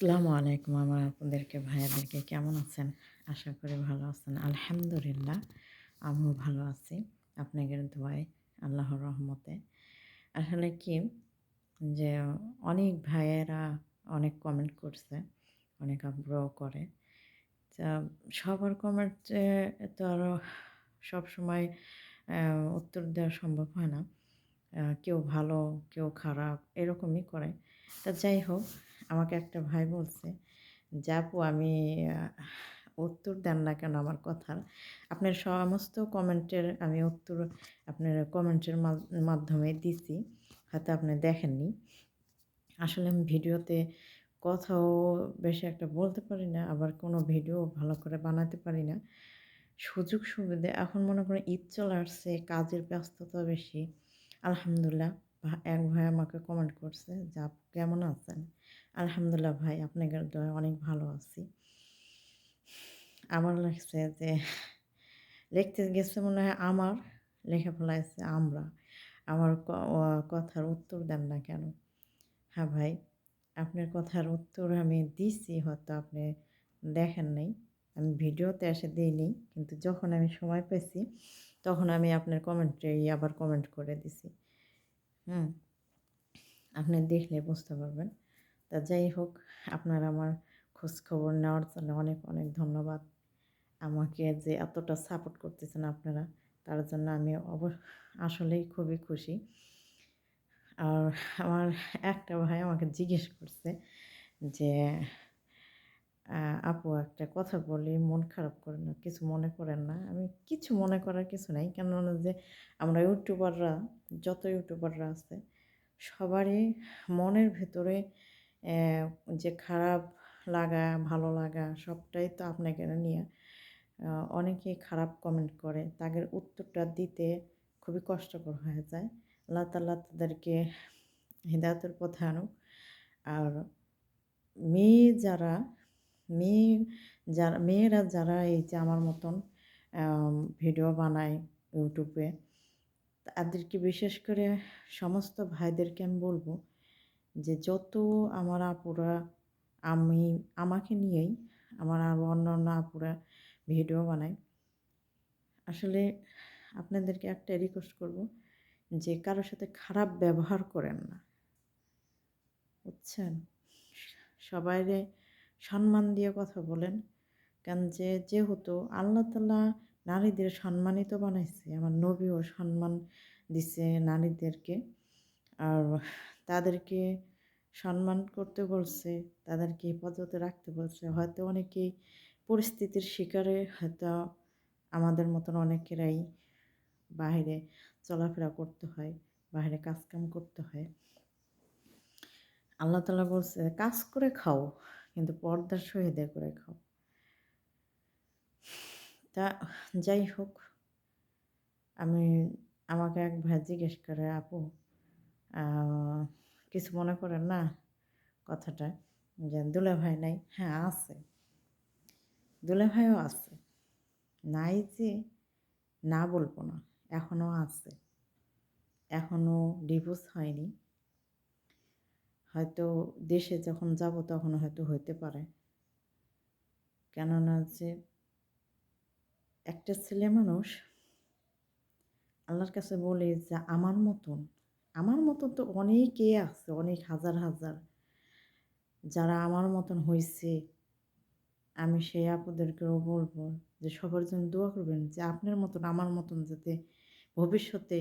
আসসালামু আলাইকুম আমার আপনাদেরকে, ভাইয়াদেরকে কেমন আছেন? আশা করি ভালো আছেন। আলহামদুলিল্লাহ, আমিও ভালো আছি। আপনাদের দোয়ায়, আল্লাহর রহমতে। আসলে কি, যে অনেক ভাইয়েরা অনেক কমেন্ট করছে, অনেক আগ্রহ করে। তা সবার কমেন্টে তো আরও সবসময় উত্তর দেওয়া সম্ভব হয় না। কেউ ভালো, কেউ খারাপ, এরকমই করে। তা যাই হোক আমাকে একটা ভাই বলছে, যে, আপু, আমি উত্তর দেন না কেন আমার কথার? আপনার সমস্ত কমেন্টের আমি উত্তর আপনার কমেন্টের মাধ্যমে দিছি, হয়তো আপনি দেখেননি। আসলে আমি ভিডিওতে কথাও বেশি একটা বলতে পারি না, আবার কোনো ভিডিও ভালো করে বানাতে পারি না। সুযোগ সুবিধা এখন মনে করেন ঈদ চলে আসছে, কাজের ব্যস্ততা বেশি, আলহামদুলিল্লাহ। এক ভাই আমাকে কমেন্ট করছে যে কেমন আছেন? আলহামদুলিল্লাহ ভাই, আপনাদের দয়া অনেক ভালো আছি। আমার লাগছে যে, লিখতে গেছে মনে হয় আমার, লেখা ফেলাইছে আমরা। আমার কথার উত্তর দেন না কেন? হ্যাঁ ভাই, আপনার কথার উত্তর আমি দিছি, হয়তো আপনি দেখেন নাই। আমি ভিডিওতে এসে দিইনি, কিন্তু যখন আমি সময় পেয়েছি, তখন আমি আপনার কমেন্টে আবার কমেন্ট করে দিছি। হুম, আপনি দেখলে বুঝতে পারবেন। তা যাই হোক, আপনার আমার খোঁজ খবর নেওয়ার জন্য অনেক অনেক ধন্যবাদ। আমাকে যে এতটা সাপোর্ট করতেছেন আপনারা, তার জন্য আমি অব, আসলেই খুবই খুশি। আর আমার একটা ভাই আমাকে জিজ্ঞেস করছে যে আপু একটা কথা বলি, মন খারাপ করেন না, কিছু মনে করেন না। আমি কিছু মনে করার কিছু নাই, কেননা যে আমরা ইউটিউবাররা, যত ইউটিউবাররা আছে, সবারই মনের ভেতরে যে খারাপ লাগা, ভালো লাগা, সবটাই তো আপনাকে নিয়ে অনেকেই খারাপ কমেন্ট করে। তাদের উত্তরটা দিতে খুবই কষ্টকর হয়ে যায়। আল্লাহ তাল্লাহ তাদেরকে হৃদায়তের পথে আনুক। আর মেয়ে যারা মেয়ে যারা, মেয়েরা যারা এই যে আমার মতন ভিডিও বানায় ইউটিউবে, তাদেরকে বিশেষ করে সমস্ত ভাইদেরকে আমি বলব যে যত আমার আপুরা, আমি, আমাকে নিয়েই আমার আরও অন্য অন্য আপুরা ভিডিও বানায়, আসলে আপনাদেরকে একটা রিকোয়েস্ট করব যে কারোর সাথে খারাপ ব্যবহার করেন না। বুঝছেন? সবাইরে সম্মান দিয়ে কথা বলেন। কেন যে, যেহেতু আল্লাহ তালা নারীদের সম্মানিত বানাইছে, আমার নবীও সম্মান দিছে নারীদেরকে। আর তাদেরকে সম্মান করতে বলছে, তাদেরকে হেফাজতে রাখতে বলছে। হয়তো অনেকেই পরিস্থিতির শিকারে, হয়তো আমাদের মতন অনেকেরাই বাইরে চলাফেরা করতে হয় বাইরে কাজকাম করতে হয়। আল্লাহ তালা বলছে, কাজ করে খাও। কিন্তু পর্দার সহিদে করে খাও। তা যাই হোক, আমি আমাকে এক ভাই জিজ্ঞেস করে, আপু কিছু মনে করেন না কথাটা? যে দুলা ভাই নাই। হ্যাঁ আছে। দুলা ভাইও আছে। নাই যে না বলব না এখনও আছে। এখনও ডিভোর্স হয়নি। হয়তো দেশে যখন যাব তখন হয়তো হইতে পারে। কেননা যে একটা ছেলে মানুষ আল্লাহর কাছে বলে যে, আমার মতন আমার মতন তো অনেকে আছে, অনেক হাজার হাজার যারা আমার মতন হয়েছে আমি সেই আপুদেরকেও বলব যে, সবার জন্য দোয়া করবেন যে, আপনার মতন, আমার মতন যাতে ভবিষ্যতে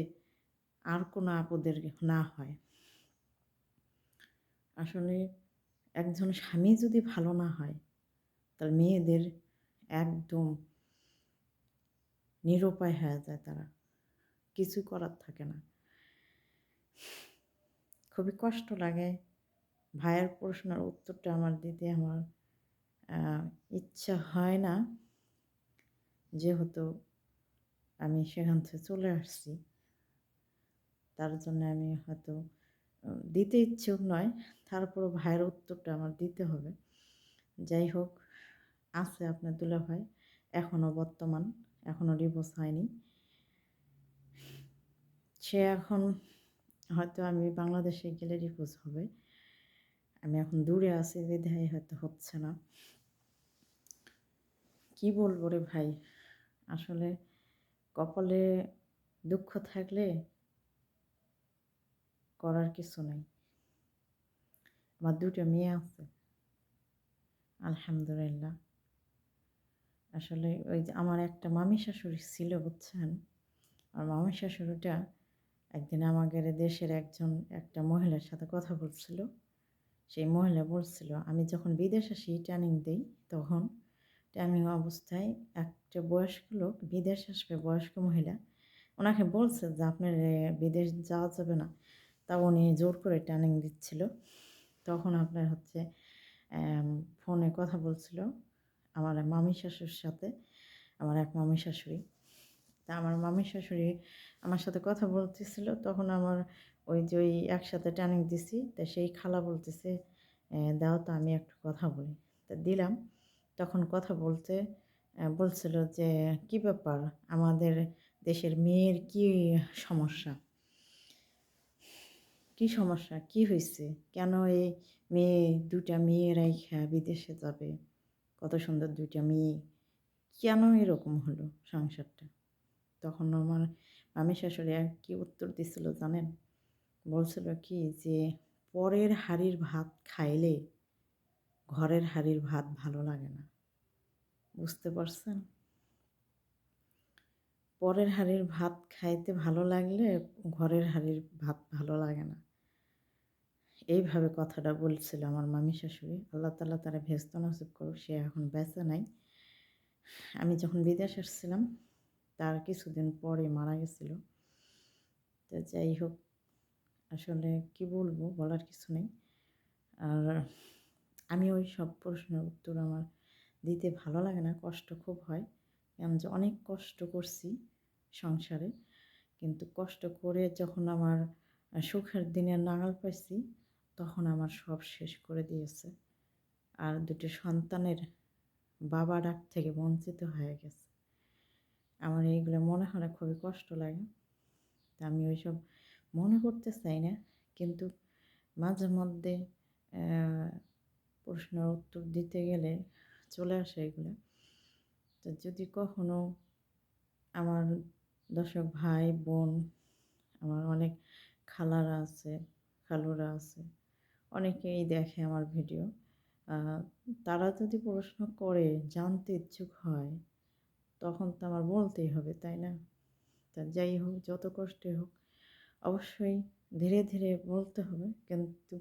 আর কোনো আপদের না হয়। আসলে একজন স্বামী যদি ভালো না হয় তার মেয়েদের একদম নিরুপায় হয়ে যায় তারা। কিছু করার থাকে না। খুবই কষ্ট লাগে। ভাইয়ের প্রশ্নের উত্তরটা আমার দিতে আমার ইচ্ছা হয় না। যেহেতু আমি সেখান থেকে চলে আসছি, তার জন্য আমি হয়তো দিতে ইচ্ছুক নয়, তারপরও ভাইয়ের উত্তরটা আমার দিতে হবে। যাই হোক, আছে আপনার দুলা ভাই এখনও বর্তমান এখনও ডিভোর্স হয়নি। সে এখন হয়তো আমি বাংলাদেশে গেলে ডিভোর্স হবে। আমি এখন দূরে আছি বিধায় হয়তো হচ্ছে না। কি বলব রে ভাই? আসলে কপালে দুঃখ থাকলে করার কিছু নাই। আমার দুটো মেয়ে আছে। আলহামদুলিল্লাহ। আসলে ওই যে আমার একটা মামি শাশুড়ি ছিল, বুঝছেন? আর মামি শাশুড়িটা একদিন আমাদের দেশের একজন একটা মহিলার সাথে কথা বলছিল। সেই মহিলা বলছিল, আমি যখন বিদেশ আসি ট্রেনিং দিই তখন ট্রেনিং অবস্থায় একটা বয়স্ক লোক বিদেশ আসবে, বয়স্ক মহিলা, ওনাকে বলছে যে আপনার বিদেশ যাওয়া যাবে না। তা উনি জোর করে ট্রেনিং দিচ্ছিল। তখন আপনার হচ্ছে ফোনে কথা বলছিল আমার মামি শাশুর সাথে, আমার এক মামি শাশুড়ি। তা আমার মামি শাশুড়ি আমার সাথে কথা বলতেছিল, তখন আমার ওই যে ওই একসাথে ট্রেনিং দিছি, তা সেই খালা বলতেছে দাও তো আমি একটু কথা বলি। তা দিলাম। তখন কথা বলতে বলছিল যে, কি ব্যাপার? আমাদের দেশের মেয়ের কি সমস্যা? কি সমস্যা? কি হয়েছে কেন এই মেয়ে দুটা মেয়ে রাইখা বিদেশে যাবে? কত সুন্দর দুইটা মেয়ে। কেন এরকম হলো সংসারটা? তখন আমার মামি শাশুড়ি আর কি উত্তর দিছিল জানেন? বলছিল কি যে, পরের হাড়ির ভাত খাইলে ঘরের হাড়ির ভাত ভালো লাগে না। বুঝতে পারছেন? পরের হাড়ির ভাত খাইতে ভালো লাগলে ঘরের হাড়ির ভাত ভালো লাগে না। এইভাবে কথাটা বলছিল আমার মামি শাশুড়ি। আল্লাহ তালা তারা ভেস্ত নসিব করুক, সে এখন বেঁচে নাই। আমি যখন বিদেশ আসছিলাম, তার কিছুদিন পরে মারা গেছিল। তো যাই হোক, আসলে কি বলব বলার কিছু নেই। আর আমি ওই সব প্রশ্নের উত্তর আমার দিতে ভালো লাগে না, কষ্ট খুব হয়। কারণ যে অনেক কষ্ট করছি সংসারে, কিন্তু কষ্ট করে যখন আমার সুখের দিনে নাগাল পাইছি তখন আমার সব শেষ করে দিয়েছে। আর দুটি সন্তানের বাবা ডাক থেকে বঞ্চিত হয়ে গেছে। আমার এইগুলো মনে হলে খুবই কষ্ট লাগে। তা আমি ওইসব মনে করতে চাই না। কিন্তু মাঝে মধ্যে প্রশ্নের উত্তর দিতে গেলে চলে আসে এগুলো। তো যদি কখনো আমার দর্শক ভাই, বোন, আমার অনেক খালারা আছে, খালুরা আছে অনেকেই দেখে আমার ভিডিও। তারা যদি প্রশ্ন করে, জানতে ইচ্ছুক হয়? তখন তো আমার বলতেই হবে, তাই না? তা যাই হোক, যত কষ্টে হোক, অবশ্যই ধীরে ধীরে বলতে হবে। কিন্তু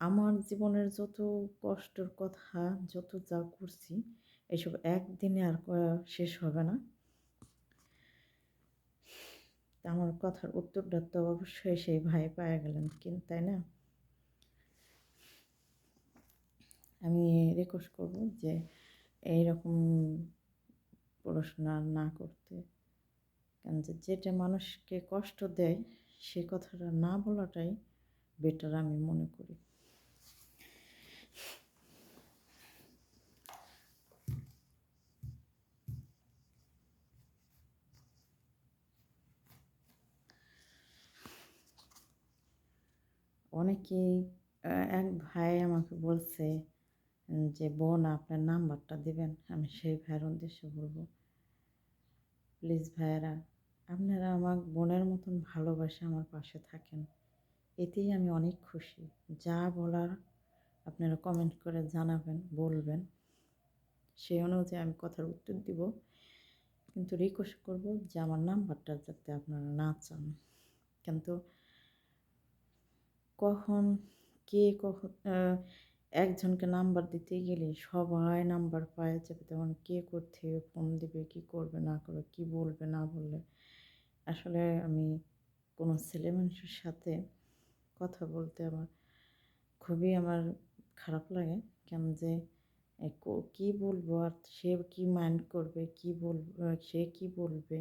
আমার জীবনের যত কষ্টের কথা, যত যা করছি, এসব একদিনে আর করা শেষ হবে না। আমার কথার উত্তরটা তো অবশ্যই সেই ভাই পায়ে গেলেন কিন্তু তাই না? আমি রিকোয়েস্ট করব যে এইরকম পড়াশোনা না করতে। কারণ যেটা মানুষকে কষ্ট দেয়, সে কথাটা না বলাটাই বেটার আমি মনে করি। অনেকেই এক ভাই আমাকে বলছে যে, বোন, আপনার নাম্বারটা দেবেন, আমি সেই ভাইয়ের উদ্দেশ্যে বলব। প্লিজ ভাইয়েরা, আপনারা আমার বোনের মতন ভালোবাসে আমার পাশে থাকেন। এতেই আমি অনেক খুশি। যা বলার আপনারা কমেন্ট করে জানাবেন, বলবেন। সেই অনুযায়ী আমি কথার উত্তর দিব। কিন্তু রিকোয়েস্ট করব যে, আমার নাম্বারটা যাতে আপনারা না চান। কিন্তু কখন, কে কখন একজনকে নাম্বার দিতে গেলে সবাই নাম্বার পায় যাবে তখন কে করতে ফোন দেবে, কি করবে, না করবে, কি বলবে, না বললে। আসলে আমি কোনো ছেলে মানুষের সাথে কথা বলতে আমার খুবই আমার খারাপ লাগে, কেন যে কি বলব আর সে কি মাইন্ড করবে, কি বলবে, সে কি বলবে,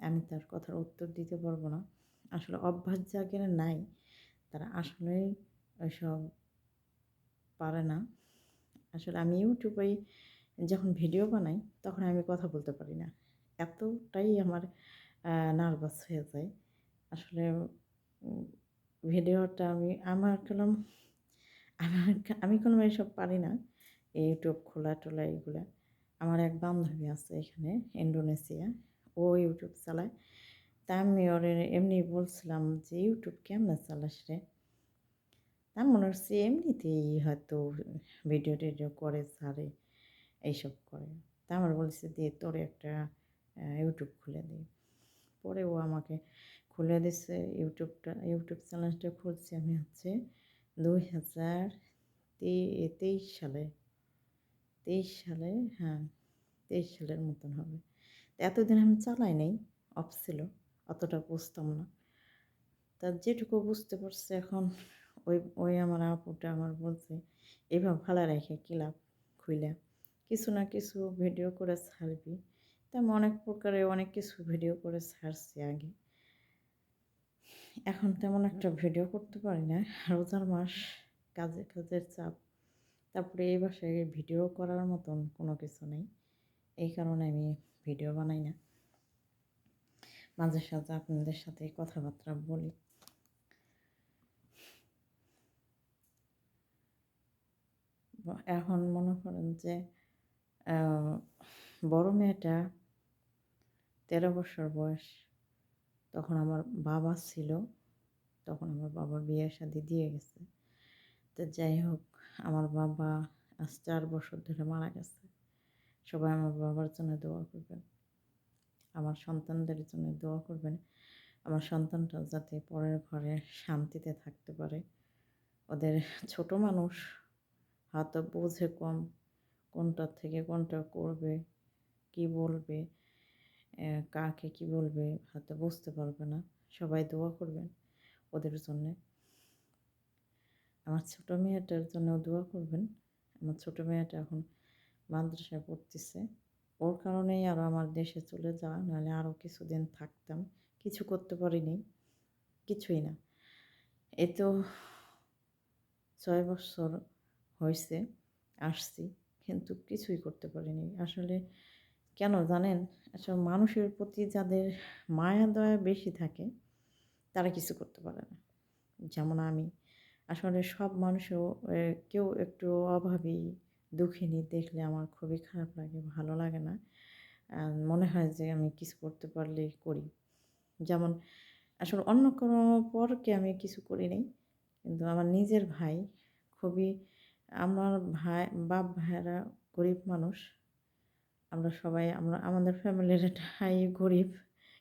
আমি তার কথার উত্তর দিতে পারব না। আসলে অভ্যাস জাগে নাই, তারা আসলেই সব পারে না। আসলে আমি ইউটিউবে যখন ভিডিও বানাই, তখন আমি কথা বলতে পারি না। এতটাই আমার নার্ভাস হয়ে যায়। আসলে ভিডিওটা আমি, আমার কালাম আমার, আমি কোনো এসব পারি না। ইউটিউব খোলা টোলা এগুলা আমার এক বান্ধবী আছে এখানে ইন্ডোনেশিয়া ও ইউটিউব চালায়। তা আমি ওর এমনি বলছিলাম যে ইউটিউব কেমনে চালাস রে? তা মনে হচ্ছে এমনিতেই হয়তো ভিডিও টিডিও করে ছাড়ে এইসব করে। তা আমার বলছে দিয়ে তোর একটা ইউটিউব খুলে দিই পরে ও আমাকে খুলে দিচ্ছে ইউটিউবটা, ইউটিউব চ্যানেলটা খুলছি আমি হচ্ছে দুই হাজার তেইশ সালে তেইশ সালে হ্যাঁ তেইশ সালের মতন হবে। এতদিন আমি চালাই নাই অফ ছিল, অতটা বুঝতাম না। তা যেটুকু বুঝতে পারছে এখন ওই ওই আমার আপুটা আমার বলছে, এভাবে ভালো রেখে কিলাপ খুইলা? কিছু না কিছু ভিডিও করে ছাড়বি। তা আমি অনেক প্রকারে অনেক কিছু ভিডিও করে ছাড়ছি আগে। এখন তেমন একটা ভিডিও করতে পারি না। রোজার মাস, কাজে কাজের চাপ। তারপরে এই বাসায় ভিডিও করার মতন কোনো কিছু নেই। এই কারণে আমি ভিডিও বানাই না। মাঝে সাঝে আপনাদের সাথে কথাবার্তা বলি। এখন মনে করেন যে বড় মেয়েটা তেরো বছর বয়স। তখন আমার বাবা ছিল। তখন আমার বাবা বিয়ে শাদি দিয়ে গেছে। তো যাই হোক, আমার বাবা আজ চার বছর ধরে মারা গেছে। সবাই আমার বাবার জন্য দোয়া করবেন। আমার সন্তানদের জন্য দোয়া করবেন। আমার সন্তানটা যাতে পরের ঘরে শান্তিতে থাকতে পারে। ওদের ছোট মানুষ হয়তো বোঝে কম কোনটার থেকে কোনটা করবে, কি বলবে কাকে কি বলবে হয়তো বুঝতে পারবে না। সবাই দোয়া করবেন ওদের জন্যে। আমার ছোটো মেয়েটার জন্য দোয়া করবেন। আমার ছোটো মেয়েটা এখন মাদ্রাসায় পড়তেছে। ওর কারণেই আরও আমার দেশে চলে যাওয়া, নাহলে আরও কিছুদিন থাকতাম। কিছু করতে পারিনি। কিছুই না। এ তো ছয় বছর হয়েছে, আসছি, কিন্তু কিছুই করতে পারিনি। আসলে কেন জানেন? আসলে মানুষের প্রতি যাদের মায়া, দয়া বেশি থাকে, তারা কিছু করতে পারে না। যেমন আমি, আসলে সব মানুষও কেউ একটু অভাবী, দুঃখিনী দেখলে আমার খুবই খারাপ লাগে, ভালো লাগে না। মনে হয় যে আমি কিছু করতে পারলে করি। যেমন, আসলে অন্য কোনো পরকে আমি কিছু করি নাই কিন্তু আমার নিজের ভাই খুবই আমার ভাই, বাপ ভাইয়েরা গরিব মানুষ, আমরা সবাই, আমরা, আমাদের ফ্যামিলির এটাই গরিব,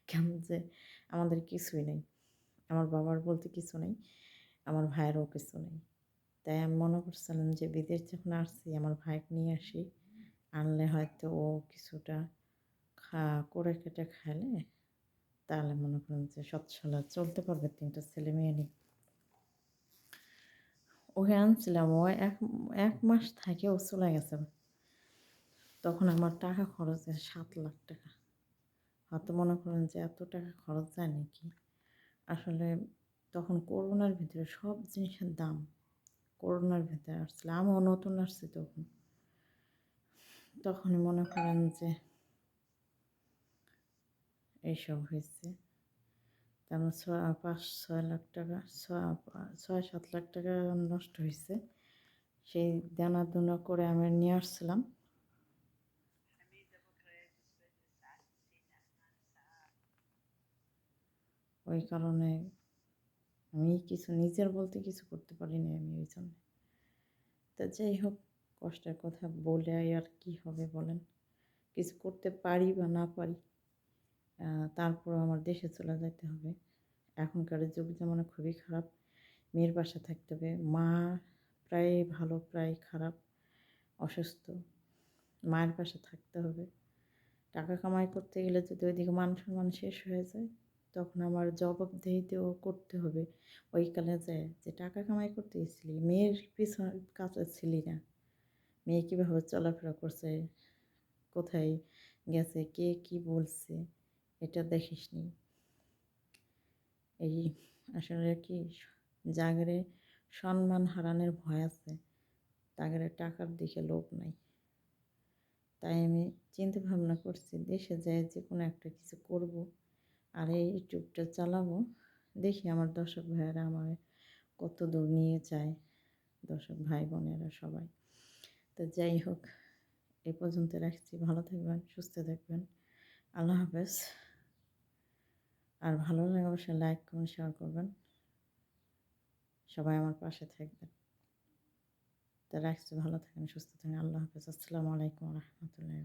কেমন যে আমাদের কিছুই নেই। আমার বাবার বলতে কিছু নেই, আমার ভাইয়েরও কিছু নেই। তাই আমি মনে করছিলাম যে বিদেশ যখন আসছি, আমার ভাইকে নিয়ে আসি, আনলে হয়তো ও কিছুটা খা, করে কেটে খাইলে, তাহলে মনে করেন যে সচ্ছলা চলতে পারবে তিনটা ছেলে মেয়ে নিয়ে। ওকে আনছিলাম ও এক এক মাস থাকে ও চলে গেছে। তখন আমার টাকা খরচ হয় সাত লাখ টাকা। হয়তো মনে করেন যে এত টাকা খরচ যায় নাকি? আসলে তখন করোনার ভিতরে সব জিনিসের দাম করোনার ভিতরে আসছিল। আমিও নতুন আসছি তখন। তখনই মনে করেন যে এইসব হয়েছে। তেমন ছয়, পাঁচ, ছয় লাখ টাকা, ছয় সাত লাখ টাকা নষ্ট হয়েছে সেই দেনা দুনা করে আমি নিয়ে আসছিলাম। ওই কারণে আমি কিছু নিজের বলতে কিছু করতে পারিনি আমি ওই জন্য। তা যাই হোক, কষ্টের কথা বলে আর কি হবে বলেন? কিছু করতে পারি বা না পারি? তারপর আমার দেশে চলে যেতে হবে। এখনকার যুগ যেমন খুবই খারাপ, মেয়ের বাসা থাকতে হবে, মা প্রায় ভালো, প্রায় খারাপ, অসুস্থ, মায়ের পাশে থাকতে হবে। টাকা কামাই করতে গেলে যদি ওইদিকে মান সম্মান শেষ হয়ে যায়, তখন আমার জবাবদেহিতেও করতে হবে। ওই কালে যায় যে টাকা কামাই করতে গেছিলি, মেয়ের পিছনে কাছে ছিলি না। মেয়ে কীভাবে চলাফেরা করছে, কোথায় গেছে, কে কি বলছে এটা দেখিস নি। এই আসলে কি জাগরে সম্মান হারানোর ভয় আছে। তাগরে টাকার দিকে লোভ নাই। তাই আমি চিন্তা ভাবনা করছি, দেশে যায় যে কোনো একটা কিছু করব আর এই ইউটিউবটা চালাবো। দেখি আমার দর্শক ভাইয়েরা আমার কত দূর নিয়ে যায়, দর্শক ভাই বোনেরা সবাই। তো যাই হোক, এ পর্যন্ত রাখছি। ভালো থাকবেন, সুস্থ থাকবেন। আল্লাহ হাফেজ। আর ভালো লাগে অবশ্যই লাইক কমেন্ট শেয়ার করবেন। সবাই আমার পাশে থাকবেন। তো রাখছি, ভালো থাকেন, সুস্থ থাকেন। আল্লাহ হাফিজ। আসসালামু আলাইকুম রহমতুল্লাহ